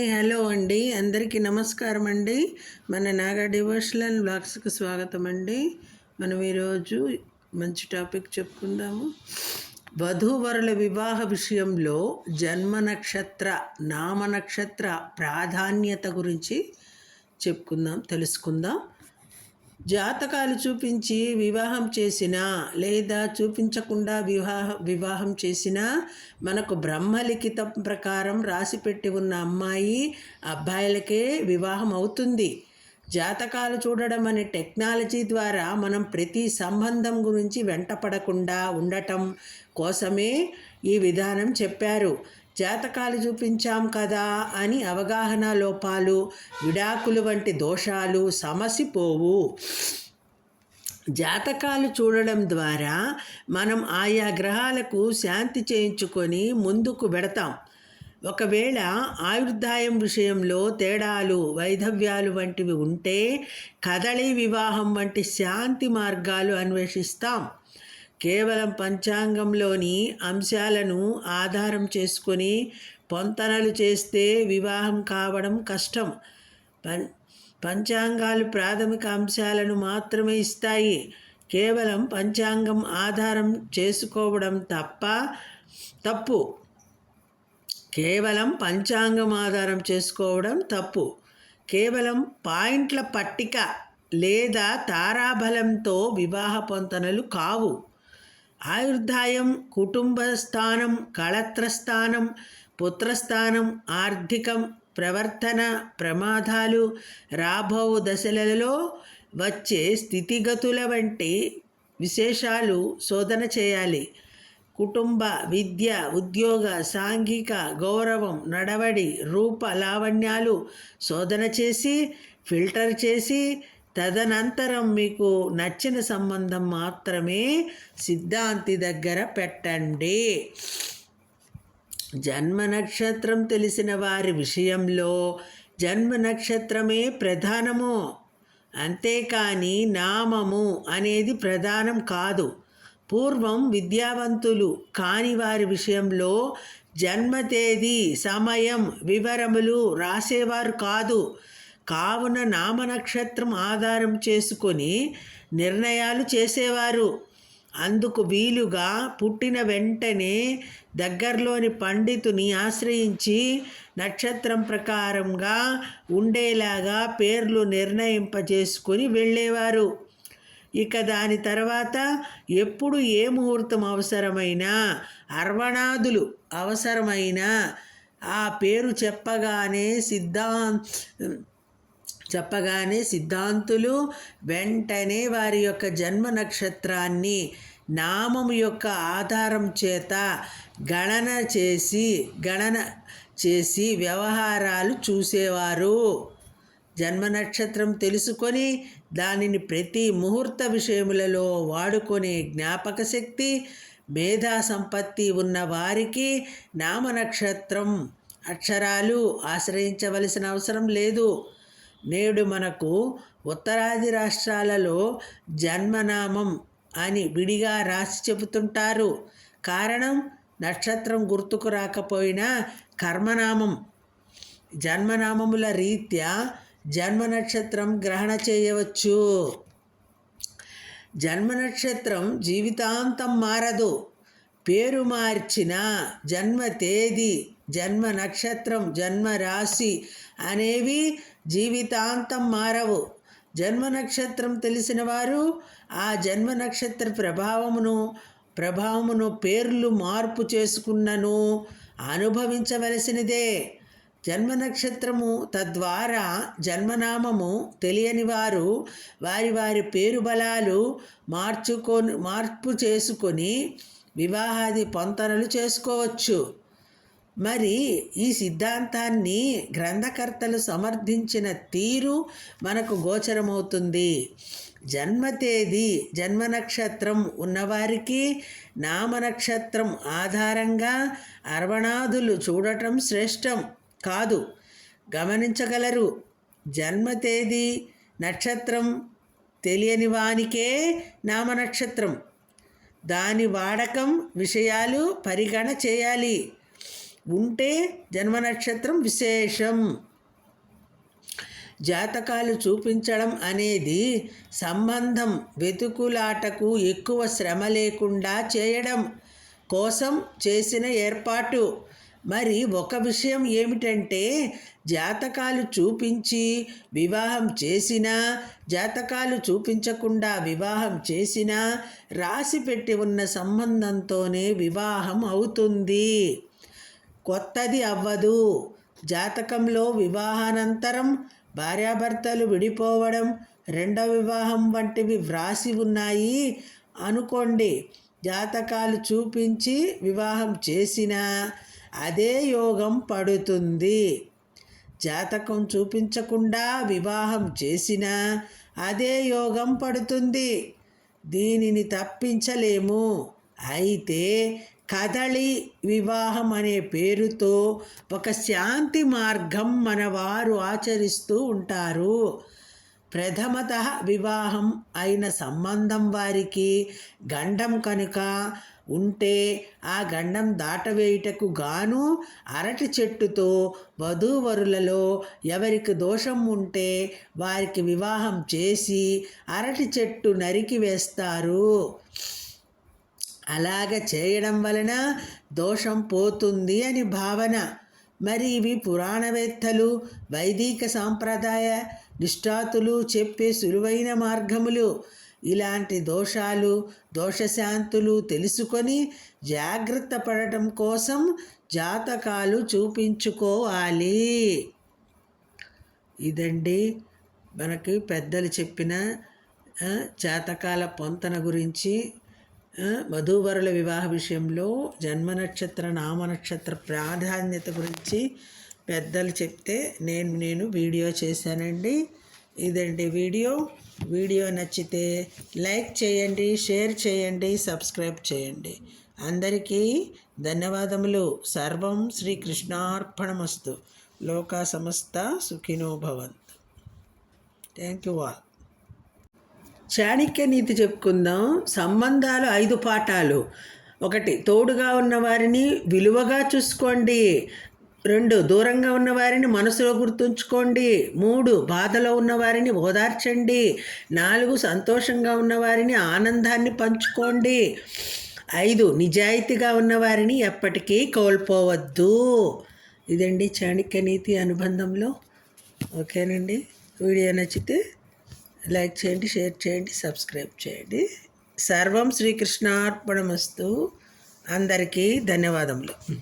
Hi hello అండి. అందరికీ నమస్కారం అండి. మన నాగా డివోషనల్ బ్లాగ్స్కి స్వాగతం అండి. మనం ఈరోజు మంచి టాపిక్ చెప్పుకుందాము. వధూవరుల వివాహ విషయంలో జన్మ నక్షత్ర నామ నక్షత్ర ప్రాధాన్యత గురించి చెప్పుకుందాం తెలుసుకుందాం. జాతకాలు చూపించి వివాహం చేసినా లేదా చూపించకుండా వివాహ వివాహం చేసినా మనకు బ్రహ్మలిఖితం ప్రకారం రాసిపెట్టి ఉన్న అమ్మాయి అబ్బాయిలకే వివాహం అవుతుంది. జాతకాలు చూడడం అనే టెక్నాలజీ ద్వారా మనం ప్రతి సంబంధం గురించి వెంటపడకుండా ఉండటం కోసమే ఈ విధానం చెప్పారు. జాతకాలు చూపించాం కదా అని అవగాహన లోపాలు విడాకులు వంటి దోషాలు సమసిపోవు. జాతకాలు చూడడం ద్వారా మనం ఆయా గ్రహాలకు శాంతి చేయించుకొని ముందుకు పెడతాం ఒకవేళ ఆయుర్దాయం విషయంలో తేడాలు వైధవ్యాలు వంటివి ఉంటే కదళి వివాహం వంటి శాంతి మార్గాలు అన్వేషిస్తాం. కేవలం పంచాంగంలోని అంశాలను ఆధారం చేసుకొని పొంతనలు చేస్తే వివాహం కావడం కష్టం. పం పంచాంగాలు ప్రాథమిక అంశాలను మాత్రమే ఇస్తాయి. కేవలం పంచాంగం ఆధారం చేసుకోవడం తప్ప తప్పు. కేవలం పంచాంగం ఆధారం చేసుకోవడం తప్పు. కేవలం పాయింట్ల పట్టిక లేదా తారాబలంతో వివాహ పొంతనలు కావు. ఆయుర్దాయం కుటుంబ స్థానం కళత్రస్థానం పుత్రస్థానం ఆర్థికం ప్రవర్తన ప్రమాదాలు రాబో దశలలో వచ్చే స్థితిగతుల వంటి విశేషాలు శోధన చేయాలి. కుటుంబ విద్య ఉద్యోగ సాంఘిక గౌరవం నడవడి రూప లావణ్యాలు శోధన చేసి ఫిల్టర్ చేసి తదనంతరం మీకు నచ్చిన సంబంధం మాత్రమే సిద్ధాంతి దగ్గర పెట్టండి. జన్మ నక్షత్రం తెలిసిన వారి విషయంలో జన్మ నక్షత్రమే ప్రధానము. అంతేకాని నామము అనేది ప్రధానం కాదు. పూర్వం విద్యావంతులు కాని వారి విషయంలో జన్మ తేదీ సమయం వివరములు రాసేవారు కాదు. కావున నామనక్షత్రం ఆధారం చేసుకొని నిర్ణయాలు చేసేవారు. అందుకు వీలుగా పుట్టిన వెంటనే దగ్గరలోని పండితుని ఆశ్రయించి నక్షత్రం ప్రకారంగా ఉండేలాగా పేర్లు నిర్ణయింపజేసుకొని వెళ్ళేవారు. ఇక దాని తర్వాత ఎప్పుడు ఏ ముహూర్తం అవసరమైనా అర్వణాదులు అవసరమైన ఆ పేరు చెప్పగానే సిద్ధాంత చెప్పగానే సిద్ధాంతులు వెంటనే వారి యొక్క జన్మ నక్షత్రాన్ని నామం యొక్క ఆధారం చేత గణన చేసి గణన చేసి వ్యవహారాలు చూసేవారు. జన్మ నక్షత్రం తెలుసుకొని దానిని ప్రతి ముహూర్త విషయములలో వాడుకునే జ్ఞాపక శక్తి మేధా సంపత్తి ఉన్న వారికి నామ నక్షత్రం అక్షరాలు ఆశ్రయించవలసిన అవసరం లేదు. నేడు మనకు ఉత్తరాది రాష్ట్రాలలో జన్మనామం అని విడిగా రాసి చెబుతుంటారు. కారణం నక్షత్రం గుర్తుకు రాకపోయినా కర్మనామం. జన్మనామముల రీత్యా జన్మ నక్షత్రం గ్రహణ చేయవచ్చు. జన్మ నక్షత్రం జీవితాంతం మారదు. పేరు మార్చిన జన్మ తేదీ జన్మ నక్షత్రం జన్మ రాశి అనేవి జీవితాంతం మారవు. జన్మ నక్షత్రం తెలిసిన వారు ఆ జన్మ నక్షత్ర ప్రభావమును ప్రభావమును పేర్లు మార్పు చేసుకున్నను అనుభవించవలసినదే. జన్మ నక్షత్రము తద్వారా జన్మనామము తెలియని వారు వారి వారి పేరు బలాలు మార్చుకొని మార్పు చేసుకొని వివాహాది పొంతనలు చేసుకోవచ్చు. మరి ఈ సిద్ధాంతాన్ని గ్రంథకర్తలు సమర్థించిన తీరు మనకు గోచరమవుతుంది. జన్మ తేదీ జన్మ నక్షత్రం ఉన్నవారికి నామ నక్షత్రం ఆధారంగా అర్వణాదులు చూడటం శ్రేష్టం కాదు. గమనించగలరు జన్మ తేదీ నక్షత్రం తెలియని వానికే నామ నక్షత్రం దాని వాడకం విషయాలు పరిగణ చేయాలి. ఉంటే జన్మ నక్షత్రం విశేషం. జాతకాలు చూపించడం అనేది సంబంధం. వెతుకులాటకు ఎక్కువ శ్రమ లేకుండా చేయడం కోసం చేసిన ఏర్పాటు. మరి ఒక విషయం ఏమిటంటే జాతకాలు చూపించి వివాహం చేసినా జాతకాలు చూపించకుండా వివాహం చేసినా రాసి పెట్టి ఉన్న సంబంధంతోనే వివాహం అవుతుంది. కొత్తది అవ్వదు. జాతకంలో వివాహానంతరం భార్యాభర్తలు విడిపోవడం రెండవ వివాహం వంటివి వ్రాసి ఉన్నాయి అనుకోండి. జాతకాలు చూపించి వివాహం చేసినా అదే యోగం పడుతుంది. జాతకం చూపించకుండా వివాహం చేసినా అదే యోగం పడుతుంది. దీనిని తప్పించలేము. అయితే కదళి వివాహం అనే పేరుతో ఒక శాంతి మార్గం మన వారు ఆచరిస్తూ ఉంటారు. ప్రథమత వివాహం అయిన సంబంధం వారికి గండం కనుక ఉంటే ఆ గండం దాటవేయుటకు గాను అరటి చెట్టుతో వధూవరులలో ఎవరికి దోషం ఉంటే వారికి వివాహం చేసి అరటి చెట్టు నరికి వేస్తారు. అలాగ చేయడం వలన దోషం పోతుంది అని భావన. మరి ఇవి పురాణవేత్తలు వైదిక సాంప్రదాయ నిష్ఠాతులు చెప్పే సులువైన మార్గములు. ఇలాంటి దోషాలు దోషశాంతులు తెలుసుకొని జాగ్రత్త పడటం కోసం జాతకాలు చూపించుకోవాలి. ఇదండి మనకి పెద్దలు చెప్పిన జాతకాల పొంతన గురించి. వధూవరుల వివాహ విషయంలో జన్మ నక్షత్ర నామ నక్షత్ర ప్రాధాన్యత గురించి పెద్దలు చెప్తే నేను నేను వీడియో చేశానండి. ఇదండి వీడియో. వీడియో నచ్చితే లైక్ చేయండి షేర్ చేయండి సబ్స్క్రైబ్ చేయండి. అందరికీ ధన్యవాదములు. సర్వం శ్రీకృష్ణార్పణమస్తు లోకా సమస్త సుఖినో భవంతు. Thank you all. చాణక్య నీతి చెప్పుకుందాం. సంబంధాలు ఐదు పాఠాలు. ఒకటి తోడుగా ఉన్న వారిని విలువగా చూసుకోండి. రెండు దూరంగా ఉన్న వారిని మనసులో గుర్తుంచుకోండి. మూడు బాధలో ఉన్న వారిని ఓదార్చండి. నాలుగు సంతోషంగా ఉన్న వారిని ఆనందాన్ని పంచుకోండి. ఐదు నిజాయితీగా ఉన్న వారిని ఎప్పటికీ కోల్పోవద్దు. ఇదండి చాణక్య నీతి అనుబంధంలో. ఓకేనండి. వీడియో నచ్చితే లైక్ చేయండి షేర్ చేయండి సబ్స్క్రైబ్ చేయండి. సర్వం శ్రీకృష్ణార్పణమస్తు. అందరికీ ధన్యవాదములు.